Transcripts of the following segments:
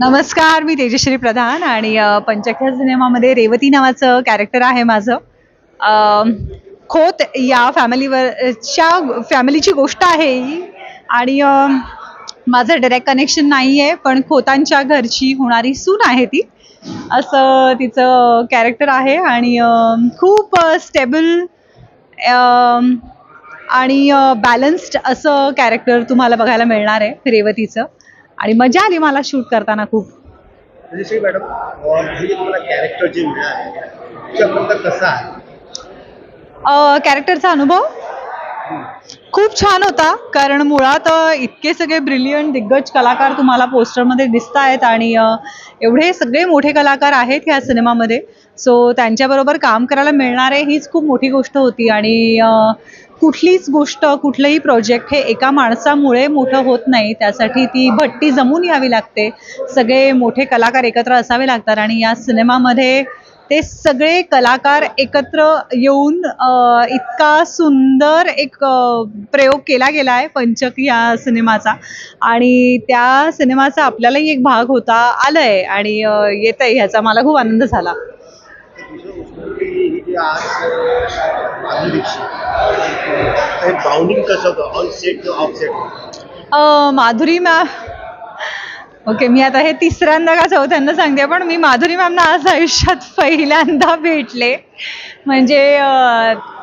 नमस्कार मी तेजश्री प्रधान आणि पंचख्या सिनेमामध्ये रेवती नावाचं कॅरेक्टर आहे माझं. खोत या फॅमिलीवरच्या फॅमिलीची गोष्ट आहे ही. आणि माझं डायरेक्ट कनेक्शन नाही आहे पण खोतांच्या घरची होणारी सून आहे ती. असं तिचं कॅरेक्टर आहे आणि खूप स्टेबल आणि बॅलन्स्ड असं कॅरेक्टर तुम्हाला बघायला मिळणार आहे रेवतीचं. आणि मजा आली मला शूट करताना खूप. मॅडम कॅरेक्टर जे कसं आहे? कॅरेक्टरचा अनुभव? खूप छान होता कारण मुळात इतके सगळे ब्रिलियंट दिग्गज कलाकार तुम्हाला पोस्टरमध्ये दिसत आहेत आणि एवढे सगळे मोठे कलाकार आहेत ह्या सिनेमामध्ये. सो त्यांच्याबरोबर काम करायला मिळणारे हीच खूप मोठी गोष्ट होती आणि कुठलीच गोष्ट कुठलंही प्रोजेक्ट हे एका माणसामुळे मोठं होत नाही. त्यासाठी ती भट्टी जमून यावी लागते. सगळे मोठे कलाकार एकत्र असावे लागतात आणि या सिनेमामध्ये ते सगळे कलाकार एकत्र येऊन इतका सुंदर एक प्रयोग केला गेला आहे पंचक या सिनेमाचा. आणि त्या सिनेमाचा आपल्यालाही एक भाग होता आलंय आणि येत आहे ह्याचा मला खूप आनंद झाला. माधुरी मॅम ओके मी आता हे तिसऱ्यांदा का चौथ्यांदा सांगते पण मी माधुरी मॅमना आज आयुष्यात पहिल्यांदा भेटले. म्हणजे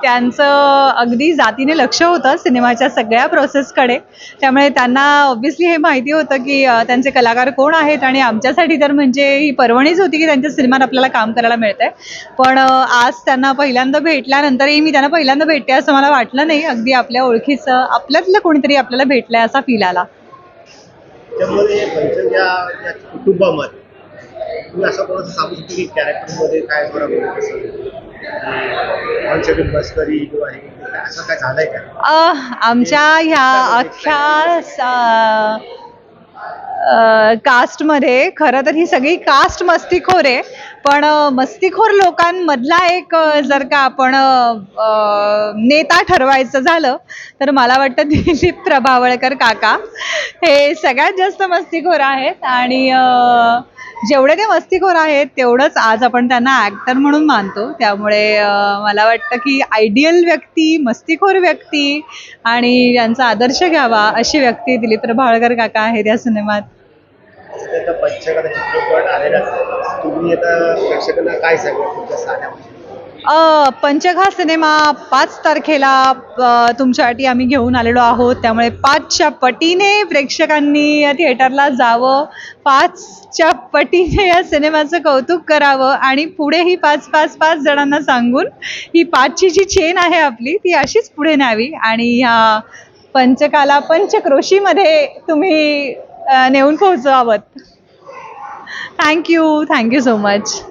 त्यांचं अगदी जातीने लक्ष होतं सिनेमाच्या सगळ्या प्रोसेसकडे. त्यामुळे त्यांना ऑब्व्हियसली हे माहिती होतं की त्यांचे कलाकार कोण आहेत आणि आमच्यासाठी तर म्हणजे ही पर्वणीच होती की त्यांच्या सिनेमात आपल्याला काम करायला मिळतंय. पण आज त्यांना पहिल्यांदा भेटल्यानंतरही मी त्यांना पहिल्यांदा भेटते असं मला वाटलं नाही. अगदी आपल्या ओळखीचं आपल्यातलं कोणीतरी आपल्याला भेटलंय असा फील आला. त्याच्यामध्ये पंचम या कुटुंबामध्ये. तुम्ही असं कोणाचं सांगू शकतो की कॅरेक्टरमध्ये काय बरोबर ऑन सेट मस्करी किंवा हे असं काय झालंय का? आमच्या ह्या अख्ख्या कास्टमध्ये खरं तर ही सगळी कास्ट मस्तीखोर आहे पण मस्तीखोर लोकांमधला एक जर का आपण नेता ठरवायचं झालं तर मला वाटतं दिलीप प्रभावळकर काका हे सगळ्यात जास्त मस्तीखोर आहेत आणि जेवढे ते मस्तीखोर आहेत तेवढंच आज आपण त्यांना ॲक्टर म्हणून मानतो. त्यामुळे मला वाटतं की आयडियल व्यक्ती मस्तीखोर व्यक्ती आणि यांचा आदर्श घ्यावा अशी व्यक्ती दिलीप प्रभाळकर काका आहेत या सिनेमात. चित्रपट आलेला तुम्ही आता प्रेक्षकांना काय सांगा तुमच्या साध्या पंचघा सिनेमा पाच तारखेला तुमच्यासाठी आम्ही घेऊन आलेलो आहोत. त्यामुळे पाचच्या पटीने प्रेक्षकांनी या थिएटरला जावं. पाचच्या पटीने या सिनेमाचं कौतुक करावं. आणि पुढेही पाच पाच पाच जणांना सांगून ही पाचची जी चेन आहे आपली ती अशीच पुढे न्यावी. आणि ह्या पंचकाला पंचक्रोशीमध्ये तुम्ही नेऊन पोहोचवावत thank you. Thank you so much.